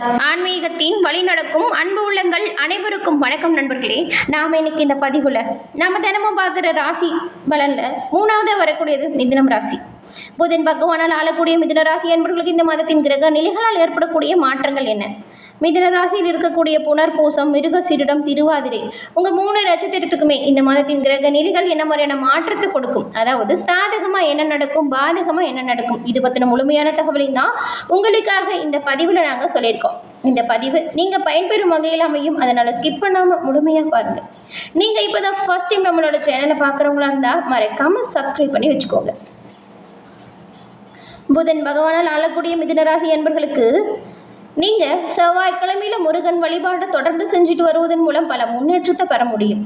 ஆன்மீகத்தின் வழிநடக்கும் அன்பு உள்ளங்கள் அனைவருக்கும் வணக்கம் நண்பர்களே. நாம் இன்னைக்கு இந்த பதிவில் நாம தினமும் பார்க்குற ராசி பலனில் மூணாவது வரக்கூடியது மிதினம் ராசி. புதன் பகவானால் ஆளக்கூடிய மிதனராசி என்பவர்களுக்கு இந்த மாதத்தின் கிரக நிலைகளால் ஏற்படக்கூடிய மாற்றங்கள் என்ன? மிதனராசியில் இருக்கக்கூடிய புனர்பூசம் மிருகசீரிடம் திருவாதிரை. உங்கள் மூணு நட்சத்திரத்துக்குமே இந்த மாதத்தின் கிரக நிலைகள் என்ன மாதிரியான மாற்றத்தை கொடுக்கும்? அதாவது சாதகமாக என்ன நடக்கும் பாதகமாக என்ன நடக்கும்? இது பற்றின முழுமையான தகவலையும் தான் உங்களுக்காக இந்த பதிவில் நாங்கள் சொல்லியிருக்கோம். இந்த பதிவு நீங்கள் பயன்பெறும் வகையில் அமையும். அதனால் ஸ்கிப் பண்ணாமல் முழுமையாக பாருங்கள் நீங்கள் இப்போ தான் ஃபஸ்ட் டைம் நம்மளோட சேனலை பார்க்குறவங்களா இருந்தால் மறக்காமல் சப்ஸ்கிரைப் பண்ணி வச்சுக்கோங்க. புதன் பகவானால் ஆளக்கூடிய மிதுனராசி என்பர்களுக்கு நீங்கள் செவ்வாய்க்கிழமையில் முருகன் வழிபாட்டை தொடர்ந்து செஞ்சுட்டு வருவதன் மூலம் பல முன்னேற்றத்தை பெற முடியும்.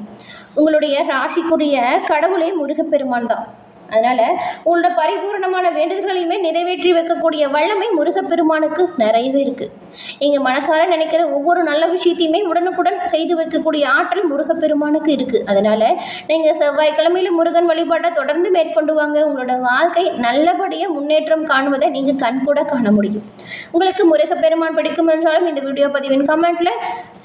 உங்களுடைய ராசிக்குரிய கடவுளே முருகப்பெருமான் தான். அதனால் உங்களோட பரிபூர்ணமான வேண்டுதல்களையுமே நிறைவேற்றி வைக்கக்கூடிய வல்லமை முருகப்பெருமானுக்கு நிறையவே இருக்குது நீங்கள் மனசார நினைக்கிற ஒவ்வொரு நல்ல விஷயத்தையுமே உடனுக்குடன் செய்து வைக்கக்கூடிய ஆற்றல் முருகப்பெருமானுக்கு இருக்குது அதனால் நீங்கள் செவ்வாய்க்கிழமையில் முருகன் வழிபாட்டை தொடர்ந்து மேற்கொண்டு வாங்க. உங்களோட வாழ்க்கை நல்லபடியாக முன்னேற்றம் காணுவதை நீங்கள் கண்கூட காண முடியும். உங்களுக்கு முருகப்பெருமான் பிடிக்கும் என்றாலும் இந்த வீடியோ பதிவின் கமெண்ட்டில்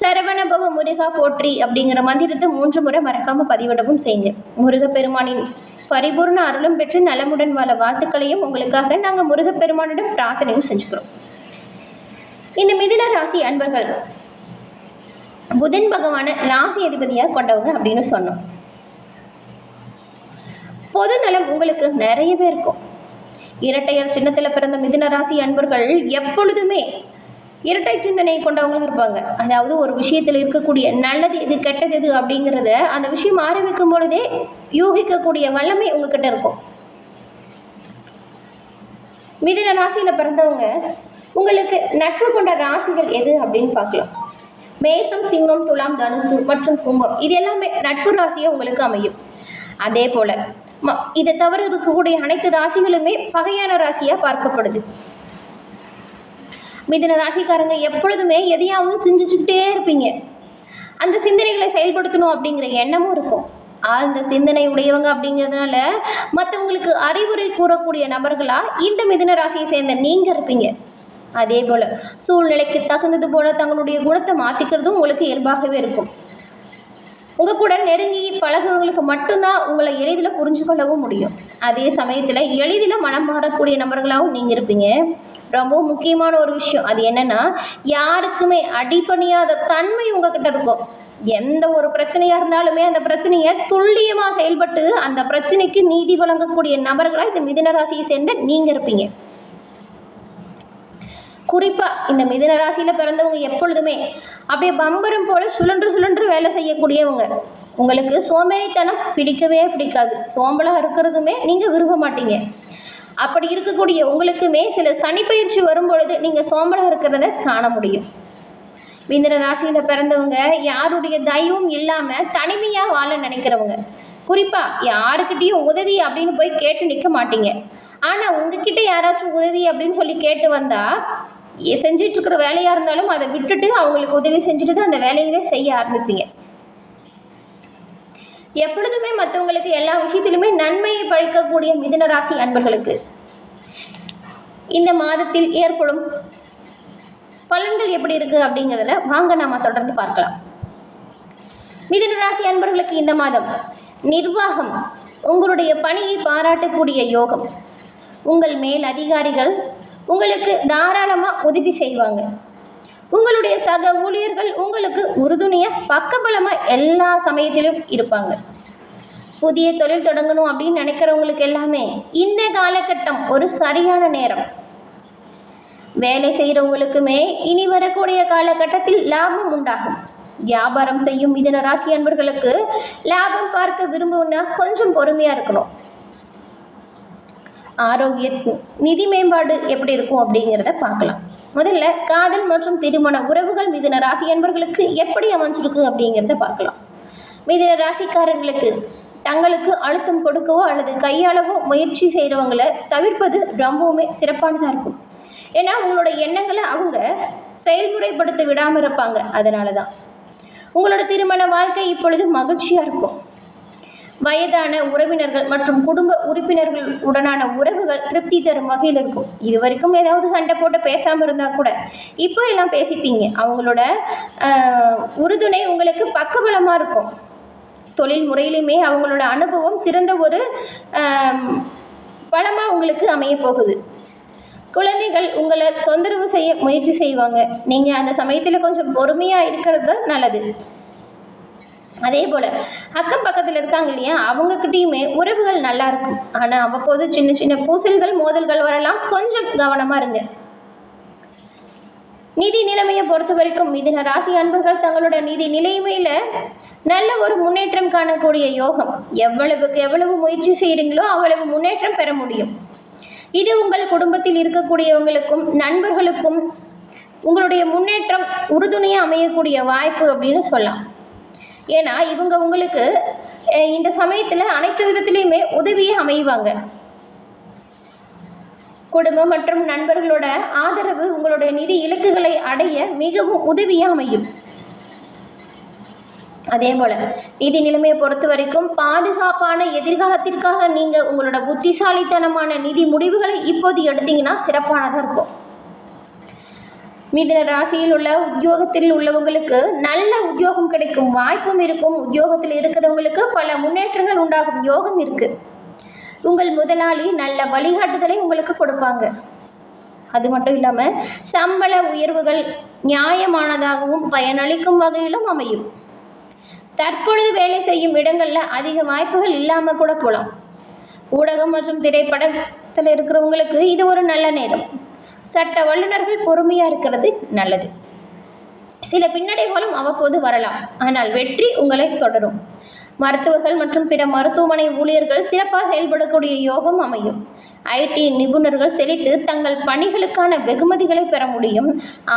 சரவணபவ முருகா போற்றி அப்படிங்கிற மந்திரத்தை மூன்று முறை மறக்காமல் பதிவிடவும் செய்யுங்க. முருகப்பெருமானின் பரிபூர்ண அருளும் பெற்று நலமுடன் வாழ வாழ்த்துக்களையும் உங்களுக்காக நாங்கள் முருகப்பெருமானிடம் பிரார்த்தனையும் செஞ்சுக்கிறோம். இந்த மிதுன ராசி அன்பர்கள் புதன் பகவானை ராசி அதிபதியாக கொண்டவங்க அப்படின்னு சொன்னோம். பொது நலம் உங்களுக்கு நிறையவே இருக்கும். இரட்டையர் சின்னத்தில் பிறந்த மிதுன ராசி அன்பர்கள் எப்பொழுதுமே இரட்டை சிந்தனை கொண்டவங்களாக இருப்பாங்க. அதாவது ஒரு விஷயத்தில் இருக்கக்கூடிய நல்லது எது கெட்டது எது அப்படிங்கிறத அந்த விஷயம் ஆரம்பிக்கும் பொழுதே யூகிக்கக்கூடிய வல்லமை உங்ககிட்ட இருக்கும். மிதின ராசியில் பிறந்தவங்க உங்களுக்கு நட்பு கொண்ட ராசிகள் எது அப்படின்னு பார்க்கலாம். மேசம் சிம்மம் துலாம் தனுசு மற்றும் கும்பம். இது எல்லாமே நட்பு ராசியாக உங்களுக்கு அமையும். அதே போல் ம இதை தவிர இருக்கக்கூடிய அனைத்து ராசிகளுமே பகையான ராசியாக பார்க்கப்படுது. மிதின ராசிக்காரங்க எப்பொழுதுமே எதையாவது சிந்திச்சுக்கிட்டே இருப்பீங்க. அந்த சிந்தனைகளை செயல்படுத்தணும் அப்படிங்கிற எண்ணமும் இருக்கும். ஆழ்ந்த சிந்தனை உடையவங்க அப்படிங்கிறதுனால மற்றவங்களுக்கு அறிவுரை கூறக்கூடிய நபர்களாக இந்த மிதுன ராசியை சேர்ந்த நீங்கள் இருப்பீங்க. அதே போல் சூழ்நிலைக்கு தகுந்தது போல தங்களுடைய குணத்தை மாற்றிக்கிறதும் உங்களுக்கு இயல்பாகவே இருக்கும். உங்கள் கூட நெருங்கி பழகுறவங்களுக்கு மட்டும்தான் உங்களை எளிதில் புரிஞ்சு கொள்ளவும் முடியும். அதே சமயத்தில் எளிதில் மனம் மாறக்கூடிய நபர்களாகவும் நீங்கள் இருப்பீங்க. ரொம்ப முக்கியமான ஒரு விஷயம். அது என்னென்னா யாருக்குமே அடிப்பணியாத தன்மை உங்ககிட்ட இருக்கும். எந்த ஒரு பிரச்சனையாக இருந்தாலுமே அந்த பிரச்சனையை துல்லியமாக செயல்பட்டு அந்த பிரச்சனைக்கு நீதி வழங்கக்கூடிய நபர்களாக இந்த மிதுன ராசியை சேர்ந்த நீங்கள் இருப்பீங்க. குறிப்பாக இந்த மிதுன ராசியில் பிறந்தவங்க எப்பொழுதுமே அப்படியே பம்பரம் போல சுழன்று சுழன்று வேலை செய்யக்கூடியவங்க. உங்களுக்கு சோம்பேறித்தனம் பிடிக்கவே பிடிக்காது. சோம்பலாக இருக்கிறதுமே நீங்கள் விரும்ப மாட்டீங்க. அப்படி இருக்கக்கூடிய உங்களுக்குமே சில சனிப்பயிற்சி வரும் பொழுது நீங்கள் சோம்பலாக இருக்கிறத காண முடியும். மிதுன ராசியில் பிறந்தவங்க யாருடைய தயவும் இல்லாமல் தனிமையாக வாழ நினைக்கிறவங்க. குறிப்பாக யாருக்கிட்டேயும் உதவி அப்படின்னு போய் கேட்டு நிற்க மாட்டீங்க. ஆனால் உங்ககிட்ட யாராச்சும் உதவி அப்படின்னு சொல்லி கேட்டு வந்தால் செஞ்சிட்ருக்கிற வேலையாக இருந்தாலும் அதை விட்டுட்டு அவங்களுக்கு உதவி செஞ்சுட்டு தான் அந்த வேலையவே செய்ய ஆரம்பிப்பீங்க. எப்பொழுதுமே மற்றவங்களுக்கு எல்லா விஷயத்திலுமே நன்மையை பழிக்கக்கூடிய மிதுன ராசி அன்பர்களுக்கு இந்த மாதத்தில் ஏற்படும் பலன்கள் எப்படி இருக்குது அப்படிங்கிறத வாங்க நாம் தொடர்ந்து பார்க்கலாம். மிதுன ராசி அன்பர்களுக்கு இந்த மாதம் நிர்வாகம் உங்களுடைய பணியை பாராட்டக்கூடிய யோகம். உங்கள் மேல் அதிகாரிகள் உங்களுக்கு தாராளமாக உதவி செய்வாங்க. உங்களுடைய சக ஊழியர்கள் உங்களுக்கு உறுதுணையாக பக்கபலமாக எல்லா சமயத்திலும் இருப்பாங்க. புதிய தொழில் தொடங்கணும் அப்படின்னு நினைக்கிறவங்களுக்கு எல்லாமே இந்த காலகட்டம் ஒரு சரியான நேரம். வேலை செய்கிறவங்களுக்குமே இனி வரக்கூடிய காலகட்டத்தில் லாபம் உண்டாகும். வியாபாரம் செய்யும் மிதன ராசி அன்பர்களுக்கு லாபம் பார்க்க விரும்புனா கொஞ்சம் பொறுமையாக இருக்கணும். ஆரோக்கிய நிதி மேம்பாடு எப்படி இருக்கும் அப்படிங்கிறத பார்க்கலாம். முதல்ல காதல் மற்றும் திருமண உறவுகள் மிதன ராசி அன்பர்களுக்கு எப்படி அமைஞ்சிருக்கு அப்படிங்கிறத பார்க்கலாம். மிதன ராசிக்காரர்களுக்கு தங்களுக்கு அழுத்தம் கொடுக்கவோ அல்லது கையாளவோ முயற்சி செய்கிறவங்களை தவிர்ப்பது ரொம்பவுமே சிறப்பானதாக இருக்கும். ஏன்னா உங்களோட எண்ணங்களை அவங்க செயல்முறைப்படுத்த விடாமல் இருப்பாங்க. அதனால தான் உங்களோட திருமண வாழ்க்கை இப்பொழுது மகிழ்ச்சியாக இருக்கும். வயதான உறவினர்கள் மற்றும் குடும்ப உறுப்பினர்கள் உடனான உறவுகள் திருப்தி தரும் வகையில் இருக்கும். இது வரைக்கும் ஏதாவது சண்டை போட்டு பேசாமல் இருந்தால் கூட இப்போ எல்லாம் பேசிப்பீங்க. அவங்களோட உறுதுணை உங்களுக்கு பக்கபலமாக இருக்கும். தொழில் முறையிலுமே அவங்களோட அனுபவம் சிறந்த ஒரு பலமாக உங்களுக்கு அமைய போகுது. குழந்தைகள் உங்களை தொந்தரவு செய்ய முயற்சி செய்வாங்க. நீங்கள் அந்த சமயத்தில் கொஞ்சம் பொறுமையாக இருக்கிறது தான் நல்லது. அதே போல் அக்கம் பக்கத்தில் இருக்காங்க இல்லையா அவங்கக்கிட்டேயுமே உறவுகள் நல்லா இருக்கும். ஆனால் அவ்வப்போது சின்ன சின்ன பூசல்கள் மோதல்கள் வரலாம். கொஞ்சம் கவனமாக இருங்க. நிதி நிலைமையை பொறுத்த வரைக்கும் மிதின ராசி அன்பர்கள் தங்களோட நிதி நிலைமையில் நல்ல ஒரு முன்னேற்றம் காணக்கூடிய யோகம். எவ்வளவுக்கு எவ்வளவு முயற்சி செய்கிறீங்களோ அவ்வளவு முன்னேற்றம் பெற முடியும். இது உங்கள் குடும்பத்தில் இருக்கக்கூடியவங்களுக்கும் நண்பர்களுக்கும் உங்களுடைய முன்னேற்றம் உறுதுணையாக அமையக்கூடிய வாய்ப்பு அப்படின்னு சொல்லலாம். ஏன்னா இவங்க உங்களுக்கு இந்த சமயத்தில் அனைத்து விதத்துலேயுமே உதவியே அமைவாங்க. குடும்பம் மற்றும் நண்பர்களோட ஆதரவு உங்களுடைய நிதி இலக்குகளை அடைய மிகவும் உதவியாக அமையும். அதே போல் நிதி நிலைமையை பொறுத்த வரைக்கும் பாதுகாப்பான எதிர்காலத்திற்காக நீங்கள் உங்களோட புத்திசாலித்தனமான நிதி முடிவுகளை இப்போது எடுத்தீங்கன்னா சிறப்பானதாக இருக்கும். மிதன ராசியில் உள்ள உத்தியோகத்தில் உள்ளவங்களுக்கு நல்ல உத்தியோகம் கிடைக்கும் வாய்ப்பும் இருக்கும். உத்தியோகத்தில் இருக்கிறவங்களுக்கு பல முன்னேற்றங்கள் உண்டாகும் யோகம் இருக்கு. உங்கள் முதலாளி நல்ல வழிகாட்டுதலை உங்களுக்கு கொடுப்பாங்க. அது மட்டும் இல்லாமல் சம்பள உயர்வுகள் நியாயமானதாகவும் பயனளிக்கும் வகையிலும் அமையும். தற்பொழுது வேலை செய்யும் இடங்களில் அதிக வாய்ப்புகள் இல்லாமல் கூட போகலாம் ஊடகம் மற்றும் திரைப்படத்தில் இருக்கிறவங்களுக்கு இது ஒரு நல்ல நேரம். சட்ட வல்லுநர்கள் பொறுமையாக இருக்கிறது நல்லது. சில பின்னடைவுகளும் அவ்வப்போது வரலாம். ஆனால் வெற்றி உங்களை தொடரும். மருத்துவர்கள் மற்றும் பிற மருத்துவமனை ஊழியர்கள் சிறப்பாக செயல்படக்கூடிய யோகம் அமையும். ஐடி நிபுணர்கள் செழித்து தங்கள் பணிகளுக்கான வெகுமதிகளை பெற முடியும்.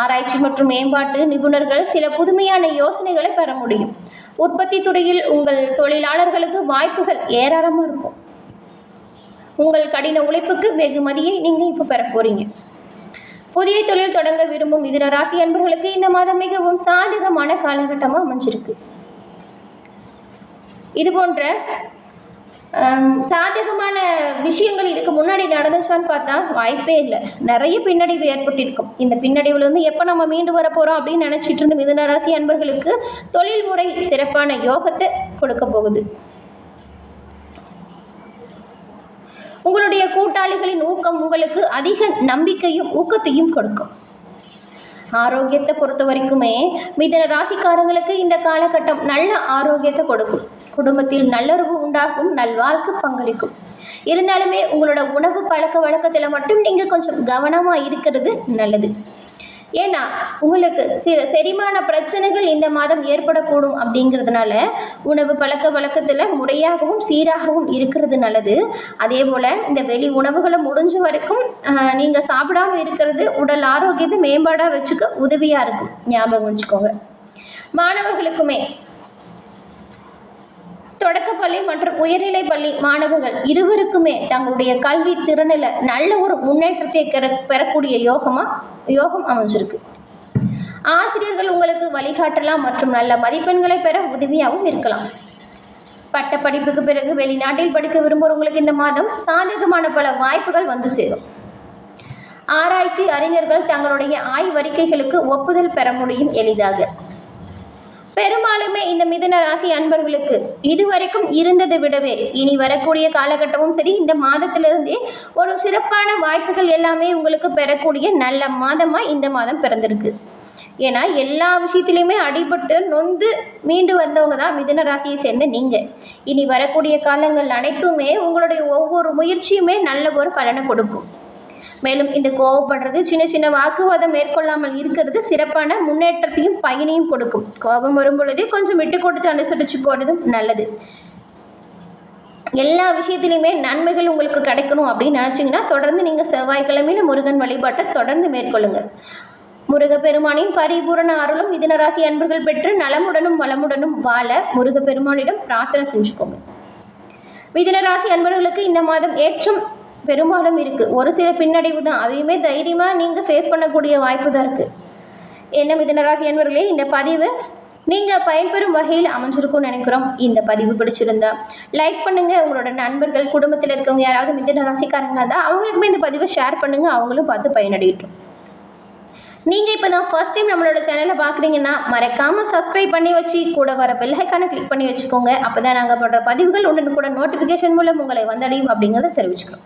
ஆராய்ச்சி மற்றும் மேம்பாட்டு நிபுணர்கள் சில புதுமையான யோசனைகளை பெற முடியும். உற்பத்தி துறையில் உங்கள் தொழிலாளர்களுக்கு வாய்ப்புகள் ஏராளமாக இருக்கும். உங்கள் கடின உழைப்புக்கு வெகுமதியை நீங்கள் இப்போ பெற போகிறீங்க புதிய தொழில் தொடங்க விரும்பும் மிதுன ராசி அன்பர்களுக்கு இந்த மாதம் மிகவும் சாதகமான காலகட்டமாக அமைஞ்சிருக்கு. இது போன்ற சாதகமான விஷயங்கள் இதுக்கு முன்னாடி நடந்துச்சான்னு பார்த்தா வாய்ப்பே இல்லை. நிறைய பின்னடைவு ஏற்பட்டிருக்கும். இந்த பின்னடைவுலேருந்து எப்போ நம்ம மீண்டு வர போகிறோம் அப்படின்னு நினச்சிட்டு இருந்த மிதுன ராசி அன்பர்களுக்கு தொழில் முறை சிறப்பான யோகத்தை கொடுக்க போகுது. உங்களுடைய கூட்டாளிகளின் ஊக்கம் உங்களுக்கு அதிக நம்பிக்கையும் ஊக்கத்தையும் கொடுக்கும். ஆரோக்கியத்தை பொறுத்த வரைக்குமே மிதன ராசிக்காரங்களுக்கு இந்த காலகட்டம் நல்ல ஆரோக்கியத்தை கொடுக்கும். குடும்பத்தில் நல்லுறவு உண்டாகும் நல்வாழ்க்கை பங்களிக்கும். இருந்தாலுமே உங்களோட உணவு பழக்க வழக்கத்தில் மட்டும் நீங்கள் கொஞ்சம் கவனமாக இருக்கிறது நல்லது. ஏன்னா உங்களுக்கு சில செரிமான பிரச்சனைகள் இந்த மாதம் ஏற்படக்கூடும் அப்படிங்கிறதுனால உணவு பழக்க வழக்கத்தில் முறையாகவும் சீராகவும் இருக்கிறது நல்லது. அதே போல் இந்த வெளி உணவுகளை முடிஞ்ச வரைக்கும் நீங்கள் சாப்பிடாம இருக்கிறது உடல் ஆரோக்கியத்தை மேம்பாடாக வச்சுக்க உதவியாக இருக்கும். ஞாபகம் வச்சுக்கோங்க. மாணவர்களுக்குமே தொடக்கப்பள்ளி மற்றும் உயர்நிலை பள்ளி மாணவர்கள் இருவருக்குமே தங்களுடைய கல்வி திறனில் நல்ல ஒரு முன்னேற்றத்தை பெற- பெறக்கூடிய யோகமாக யோகம் அமைஞ்சிருக்கு. ஆசிரியர்கள் உங்களுக்கு வழிகாட்டலாம் மற்றும் நல்ல மதிப்பெண்களை பெற உதவியாகவும் இருக்கலாம். பட்ட படிப்புக்கு பிறகு வெளிநாட்டில் படிக்க விரும்புகிறவங்களுக்கு இந்த மாதம் சாதகமான பல வாய்ப்புகள் வந்து சேரும். ஆராய்ச்சி அறிஞர்கள் தங்களுடைய ஆய்வறிக்கைகளுக்கு ஒப்புதல் பெற முடியும் எளிதாக. பெரும்பாலுமே இந்த மிதுன ராசி அன்பர்களுக்கு இதுவரைக்கும் இருந்ததை விடவே இனி வரக்கூடிய காலகட்டமும் சரி இந்த மாதத்திலிருந்தே ஒரு சிறப்பான வாய்ப்புகள் எல்லாமே உங்களுக்கு பெறக்கூடிய நல்ல மாதமாக இந்த மாதம் பிறந்திருக்கு. ஏன்னா எல்லா விஷயத்துலையுமே அடிபட்டு நொந்து மீண்டு வந்தவங்க தான் மிதுன ராசியை சேர்ந்த நீங்கள் இனி வரக்கூடிய காலங்கள் அனைத்துமே உங்களுடைய ஒவ்வொரு முயற்சியுமே நல்ல ஒரு பலனை கொடுக்கும். மேலும் இந்த கோவப்படுறது சின்ன சின்ன வாக்குவாதம் மேற்கொள்ளாமல் இருக்கிறது சிறப்பான முன்னேற்றத்தையும் பயனையும் கொடுக்கும். கோபம் வரும் பொழுதே கொஞ்சம் விட்டு கொடுத்து அனுசரித்து போகிறதும் நல்லது. எல்லா விஷயத்துலையுமே நன்மைகள் உங்களுக்கு கிடைக்கணும் அப்படின்னு நினச்சிங்கன்னா தொடர்ந்து நீங்கள் செவ்வாய்க்கிழமையில முருகன் வழிபாட்டை தொடர்ந்து மேற்கொள்ளுங்க. முருகப்பெருமானின் பரிபூரண அருளும் இதனராசி அன்பர்கள் பெற்று நலமுடனும் வளமுடனும் வாழ முருகப்பெருமானிடம் பிரார்த்தனை செஞ்சுக்கோங்க. மிதனராசி அன்பர்களுக்கு இந்த மாதம் ஏற்றம் பெரும்பாலும் இருக்குது ஒரு சில பின்னடைவு தான். அதையுமே தைரியமாக நீங்கள் ஃபேஸ் பண்ணக்கூடிய வாய்ப்பு தான் இருக்குது என்ன மிதனராசி என்பர்களே இந்த பதிவு நீங்கள் பயன்பெறும் வகையில் அமைஞ்சிருக்கும்னு நினைக்கிறோம். இந்த பதிவு பிடிச்சிருந்தா லைக் பண்ணுங்கள் உங்களோட நண்பர்கள் குடும்பத்தில் இருக்கவங்க யாராவது மிதன ராசிக்காரங்களாக இருந்தால் அவங்களுக்குமே இந்த பதிவை ஷேர் பண்ணுங்கள் அவங்களும் பார்த்து பயனடையட்டும். நீங்கள் இப்போ தான் ஃபர்ஸ்ட் டைம் நம்மளோட சேனலை பார்க்குறீங்கன்னா மறக்காமல் சப்ஸ்கிரைப் பண்ணி வச்சு கூட வர பெல் கிளிக் பண்ணி வச்சுக்கோங்க. அப்போ தான் நாங்கள் போடுற பதிவுகள் உடனே கூட நோட்டிஃபிகேஷன் மூலம் உங்களை வந்தடையும் அப்படிங்கிறத தெரிவிச்சுக்கிறோம்.